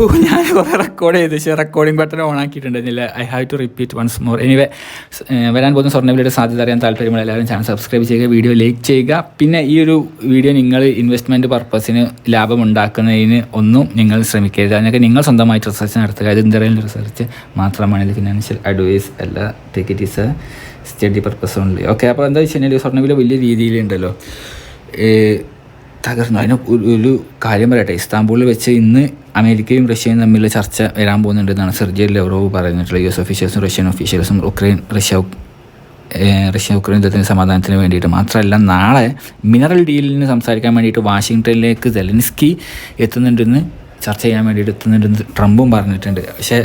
ഓ ഞാൻ കുറേ റെക്കോർഡ് ചെയ്ത് പക്ഷേ recording button on ആക്കിയിട്ടുണ്ടായിരുന്നില്ല I have to repeat once more anyway വരാൻ പോകുന്ന സ്വർണവിലയുടെ സാധ്യത അറിയാൻ താല്പര്യമുള്ള എല്ലാവരും ചാനൽ സബ്സ്ക്രൈബ് ചെയ്യുക വീഡിയോ ലൈക്ക് ചെയ്യുക. പിന്നെ ഈ ഒരു വീഡിയോ നിങ്ങൾ ഇൻവെസ്റ്റ്മെന്റ് പർപ്പസിന് ലാഭം ഉണ്ടാക്കുന്നതിന് ഒന്നും നിങ്ങൾ ശ്രമിക്കരുത്. അതിനൊക്കെ നിങ്ങൾ സ്വന്തമായിട്ട് റിസർച്ച് നടത്തുക. അത് എന്തെങ്കിലും റിസർച്ച് മാത്രമാണ്. ഇത് ഫിനാൻഷ്യൽ അഡ്വൈസ് അല്ല. Take it a study purpose only okay അപ്പോൾ എന്താ വെച്ച് കഴിഞ്ഞാൽ സ്വർണവില വലിയ രീതിയിലുണ്ടല്ലോ. തകർന്നു. അതിന് ഒരു കാര്യം പറയട്ടെ. ഇസ്താംബൂളിൽ വെച്ച് ഇന്ന് അമേരിക്കയും റഷ്യയും തമ്മിലുള്ള ചർച്ച വരാൻ പോകുന്നുണ്ടെന്നാണ് സെർജിയൽ ലെവറോവ് പറഞ്ഞിട്ടുള്ള യു എസ് ഒഫീഷ്യൽസും റഷ്യൻ ഒഫീഷ്യൽസും ഉക്രൈൻ റഷ്യ റഷ്യ ഉക്രൈൻ യുദ്ധത്തിന് സമാധാനത്തിന് വേണ്ടിയിട്ട് മാത്രമല്ല നാളെ മിനറൽ ഡീലിന് സംസാരിക്കാൻ വേണ്ടിയിട്ട് വാഷിങ്ടണിലേക്ക് സെലൻസ്കി എത്തുന്നുണ്ടെന്ന് ചർച്ച ചെയ്യാൻ വേണ്ടിയിട്ട് എത്തുന്നുണ്ടെന്ന് ട്രംപും പറഞ്ഞിട്ടുണ്ട്. പക്ഷേ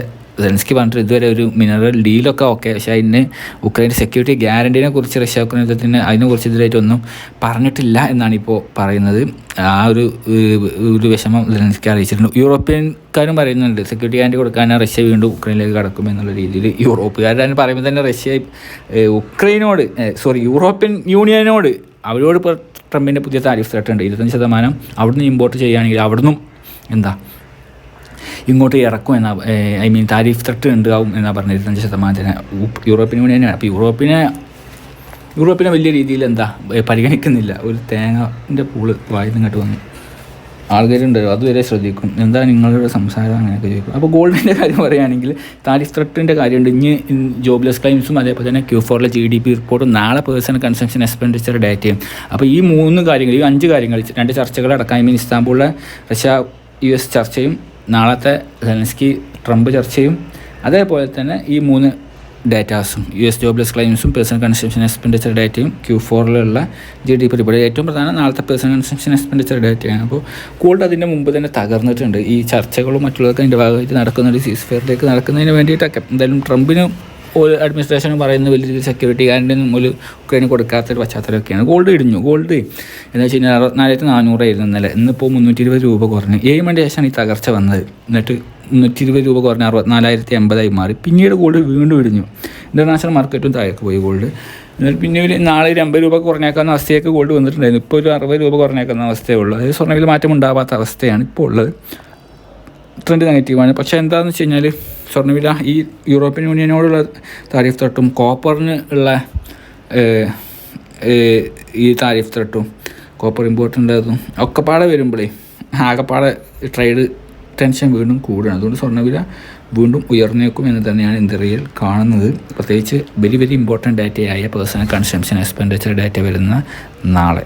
സെലൻസ്കി പറഞ്ഞിട്ട് ഇതുവരെ ഒരു മിനറൽ ഡീലൊക്കെ ഓക്കെ പക്ഷേ അതിന് ഉക്രൈന്റെ സെക്യൂരിറ്റി ഗ്യാരണ്ടീനെ കുറിച്ച് റഷ്യ ഉക്രൈൻ യുദ്ധത്തിന് അതിനെക്കുറിച്ച് ഇതിലായിട്ടൊന്നും പറഞ്ഞിട്ടില്ല എന്നാണ് ഇപ്പോൾ പറയുന്നത്. ആ ഒരു ഒരു വിഷമം സെലൻസ്കി അറിയിച്ചിട്ടുണ്ട്. യൂറോപ്യൻകാരും പറയുന്നുണ്ട് സെക്യൂരിറ്റി ഗ്യാരണ്ടി കൊടുക്കാൻ റഷ്യ വീണ്ടും ഉക്രൈനിലേക്ക് കടക്കും എന്നുള്ള രീതിയിൽ. യൂറോപ്പുകാരുടെ പറയുമ്പോൾ തന്നെ റഷ്യ ഉക്രൈനോട് സോറി യൂറോപ്യൻ യൂണിയനോട് അവരോട് ഇപ്പോൾ ട്രംപിന്റെ പുതിയ താരിഫ് തട്ടുണ്ട് ഇരുപത്തഞ്ച് ശതമാനം അവിടുന്ന് ഇമ്പോർട്ട് ചെയ്യുകയാണെങ്കിൽ അവിടുന്നും എന്താ ഇങ്ങോട്ട് ഇറക്കും എന്നാ ഐ മീൻ താരിഫ് തട്ട് ഉണ്ടാവും എന്നാ പറഞ്ഞത് ഇരുപത്തഞ്ച് ശതമാനത്തിന്. യൂറോപ്യൻ യൂണിയനാണ് അപ്പോൾ യൂറോപ്പിനെ യൂറോപ്പിനെ വലിയ രീതിയിൽ എന്താ പരിഗണിക്കുന്നില്ല. ഒരു തേങ്ങന്റെ പൂൾ വായിൽ നിന്നിട്ട് വന്നു. ആൾക്കാരുണ്ടല്ലോ അതുവരെ ശ്രദ്ധിക്കും. എന്താ നിങ്ങളുടെ സംസാരം അങ്ങനെയൊക്കെ ചോദിക്കും. അപ്പോൾ ഗോൾഡിന്റെ കാര്യം പറയുകയാണെങ്കിൽ താരിഫ് ത്രട്ടിന്റെ കാര്യമുണ്ട്. ഇനി ജോബ്ലെസ് ക്ലെയിംസും അതേപോലെ തന്നെ ക്യൂ ഫോറിലെ ജി ഡി പി റിപ്പോർട്ടും നാളെ പേഴ്സണൽ കൺസംഷൻ എക്സ്പെൻഡിച്ചർ ഡേറ്റയും അപ്പോൾ ഈ മൂന്ന് കാര്യങ്ങൾ ഈ അഞ്ച് കാര്യങ്ങൾ രണ്ട് ചർച്ചകളടക്കം ഐ മീൻ ഇസ്താംബൂളിലെ റഷ്യ യു എസ് ചർച്ചയും നാളത്തെ സെലൻസ്കി ട്രംപ് ചർച്ചയും അതേപോലെ തന്നെ ഈ മൂന്ന് ഡാറ്റാസും യു എസ് ജോബ്ലെസ് ക്ലെയിംസും പേഴ്സണൽ കൺസംഷൻ എക്സ്പെൻഡിച്ചർ ഡാറ്റയും ക്യൂ ഫോറിലുള്ള ജി ഡി പി റിപ്പോർട്ട്. ഏറ്റവും പ്രധാനം നാളത്തെ പേഴ്സണൽ കൺസംഷൻ എക്സ്പെൻഡിച്ചർ ഡാറ്റയാണ്. അപ്പോൾ കൂടുതൽ അതിന്റെ മുമ്പ് തന്നെ തകർന്നിട്ടുണ്ട്. ഈ ചർച്ചകളും മറ്റുള്ളതൊക്കെ അതിന്റെ ഭാഗമായിട്ട് നടക്കുന്നുണ്ട് സീസ് ഫെയറിലേക്ക് നടക്കുന്നതിന് വേണ്ടിയിട്ടൊക്കെ. എന്തായാലും ട്രംപിന് ഒരു അഡ്മിനിസ്ട്രേഷൻ പറയുന്ന വലിയ രീതിയിൽ സെക്യൂരിറ്റി ഗ്യാരണ്ടി ഒരു ഉക്രൈന് കൊടുക്കാത്തൊരു പശ്ചാത്തലമൊക്കെയാണ്. ഗോൾഡ് ഇടിഞ്ഞു. ഗോൾഡ് എന്ന് വെച്ച് കഴിഞ്ഞാൽ അറുപത്തിനാലായിരത്തി നാനൂറായിരുന്നു ഇന്നലെ. ഇന്നിപ്പോൾ മുന്നൂറ്റി ഇരുപത് രൂപ കുറഞ്ഞു. ഏഴ് മണി ശേഷമാണ് ഈ തകർച്ച വന്നത്. എന്നിട്ട് മുന്നൂറ്റി ഇരുപത് രൂപ കുറഞ്ഞ് അറുപത്തിനാലായിരത്തി എൺപതായി മാറി. പിന്നീട് ഗോൾഡ് വീണ്ടും ഇടിഞ്ഞു. ഇന്റർനാഷണൽ മാർക്കറ്റും താഴേക്ക് പോയി ഗോൾഡ് എന്നിട്ട് പിന്നെ ഒരു നാളെ ഒരു അമ്പത് രൂപ കുറഞ്ഞേക്കാവുന്ന അവസ്ഥയൊക്കെ ഗോൾഡ് വന്നിട്ടുണ്ടായിരുന്നു. ഇപ്പോൾ ഒരു അറുപത് രൂപ കുറഞ്ഞേക്കുന്ന അവസ്ഥയേ ഉള്ളൂ. അതായത് സ്വർണവിൽ മാറ്റം ഉണ്ടാവാത്ത അവസ്ഥയാണ് ഇപ്പോൾ ഉള്ളത്. ട്രെൻഡ് നെഗറ്റീവാണ് പക്ഷേ എന്താണെന്ന് വെച്ച് കഴിഞ്ഞാൽ സ്വർണവില ഈ യൂറോപ്യൻ യൂണിയനോടുള്ള താരിഫ് തട്ടും കോപ്പറിന് ഉള്ള ഈ താരിഫ് തട്ടും കോപ്പർ ഇമ്പോർട്ടിന്റെതും ഒക്കെ പാടെ വരുമ്പോഴേ ആകെപ്പാടെ ട്രേഡ് ടെൻഷൻ വീണ്ടും കൂടുകയാണ്. അതുകൊണ്ട് സ്വർണവില വീണ്ടും ഉയർന്നേക്കും എന്ന് തന്നെയാണ് ഇന്ത്യയിൽ കാണുന്നത്. പ്രത്യേകിച്ച് വെരി വെരി ഇമ്പോർട്ടന്റ് ഡാറ്റയായ പേഴ്സണൽ കൺസംഷൻ എക്സ്പെൻഡിച്ചർ ഡാറ്റ വരുന്ന നാളെ.